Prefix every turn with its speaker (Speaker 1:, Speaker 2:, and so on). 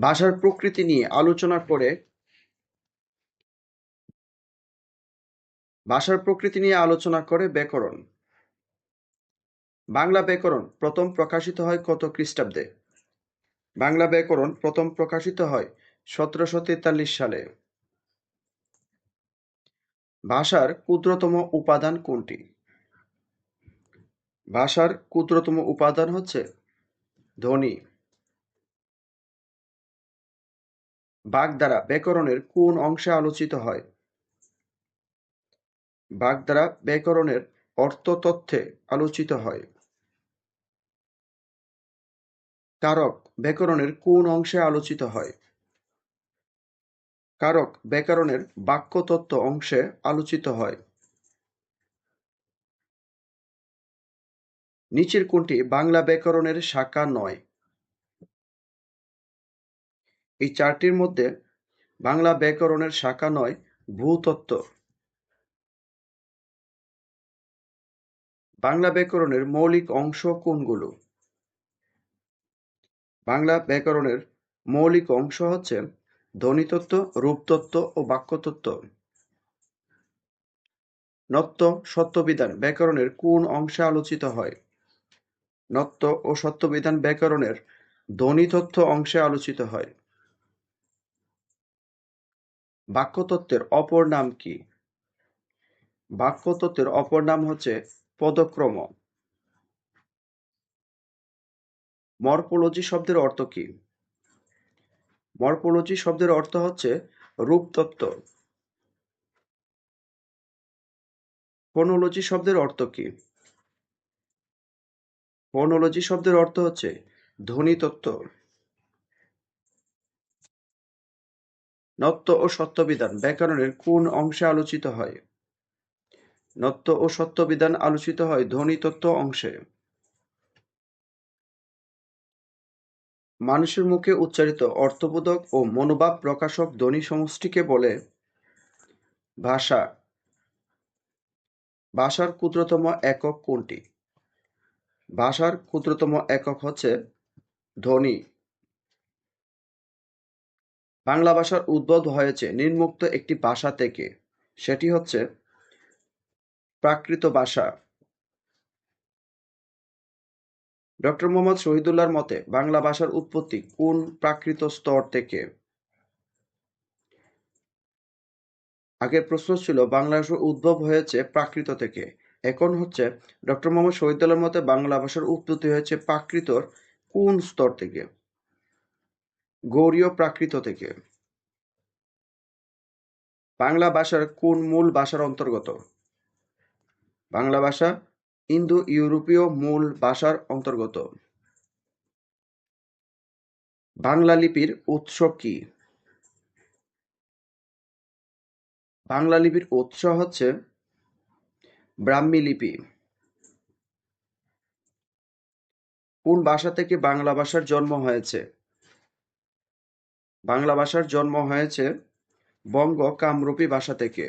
Speaker 1: ভাষার প্রকৃতি নিয়ে আলোচনা করে ভাষার প্রকৃতি নিয়ে আলোচনা করে ব্যাকরণ। বাংলা ব্যাকরণ প্রথম প্রকাশিত হয় কত খ্রিস্টাব্দে? বাংলা ব্যাকরণ প্রথম প্রকাশিত হয় সতেরোশো তেতাল্লিশ সালে। ভাষার ক্ষুদ্রতম উপাদান কোনটি? ভাষার ক্ষুদ্রতম উপাদান হচ্ছে ধ্বনি। বাগধারা ব্যাকরণের কোন অংশে আলোচিত হয়? বাগধারা ব্যাকরণের অর্থতত্ত্বে আলোচিত হয়। কারক ব্যাকরণের কোন অংশে আলোচিত হয়? কারক ব্যাকরণের বাক্যতত্ত্ব অংশে আলোচিত হয়। নিচের কোনটি বাংলা ব্যাকরণের শাখা নয়? এই চারটির মধ্যে বাংলা ব্যাকরণের শাখা নয়, ভূতত্ত্ব। বাংলা ব্যাকরণের মৌলিক অংশ কোনগুলো? বাংলা ব্যাকরণের মৌলিক অংশ হচ্ছে ধ্বনিতত্ত্ব, রূপতত্ত্ব ও বাক্যতত্ত্ব। নত্য, সত্যবিধান ব্যাকরণের কোন অংশে আলোচিত হয়? নত্য ও সত্যবিধান ব্যাকরণের ধ্বনিতত্ত্ব অংশে আলোচিত হয়। বাক্যতত্ত্বের অপর নাম কি? বাক্যতত্ত্বের অপর নাম হচ্ছে পদক্রম। মরফোলজি শব্দের অর্থ কি? মরফোলজি শব্দের অর্থ হচ্ছে রূপতত্ত্ব। ফোনোলজি শব্দের অর্থ কি? ফোনোলজি শব্দের অর্থ হচ্ছে ধ্বনিতত্ত্ব। নত্য ও সত্যবিধান ব্যাকরণের কোন অংশে আলোচিত হয়? নত্য ও সত্যবিধান আলোচিত হয় ধ্বনি ধ্বনিতত্ত্ব অংশে। মানুষের মুখে উচ্চারিত অর্থবোধক ও মনোভাব প্রকাশক ধ্বনি সমষ্টিকে বলে ভাষা। ভাষার ক্ষুদ্রতম একক কোনটি? ভাষার ক্ষুদ্রতম একক হচ্ছে ধ্বনি। বাংলা ভাষার উদ্ভব হয়েছে নিম্নোক্ত একটি ভাষা থেকে। সেটি হচ্ছে প্রাকৃত ভাষা। ডক্টর মোহাম্মদ শহীদুল্লাহর মতে, বাংলা ভাষার উৎপত্তি কোন প্রাকৃত স্তর থেকে? আগের প্রশ্ন ছিল, বাংলা ভাষার উদ্ভব হয়েছে প্রাকৃত থেকে। এখন হচ্ছে ডক্টর মোহাম্মদ শহীদুল্লাহর মতে, বাংলা ভাষার উৎপত্তি হয়েছে প্রাকৃতর কোন স্তর থেকে? গৌরীয় প্রাকৃত থেকে। বাংলা ভাষার কোন মূল ভাষার অন্তর্গত? বাংলা ভাষা ইন্দো ইউরোপীয় মূল ভাষার অন্তর্গত। বাংলা লিপির উৎস কি? বাংলা লিপির উৎস হচ্ছে ব্রাহ্মী লিপি। কোন ভাষা থেকে বাংলা ভাষার জন্ম হয়েছে? বাংলা ভাষার জন্ম হয়েছে বঙ্গ কামরূপী ভাষা থেকে।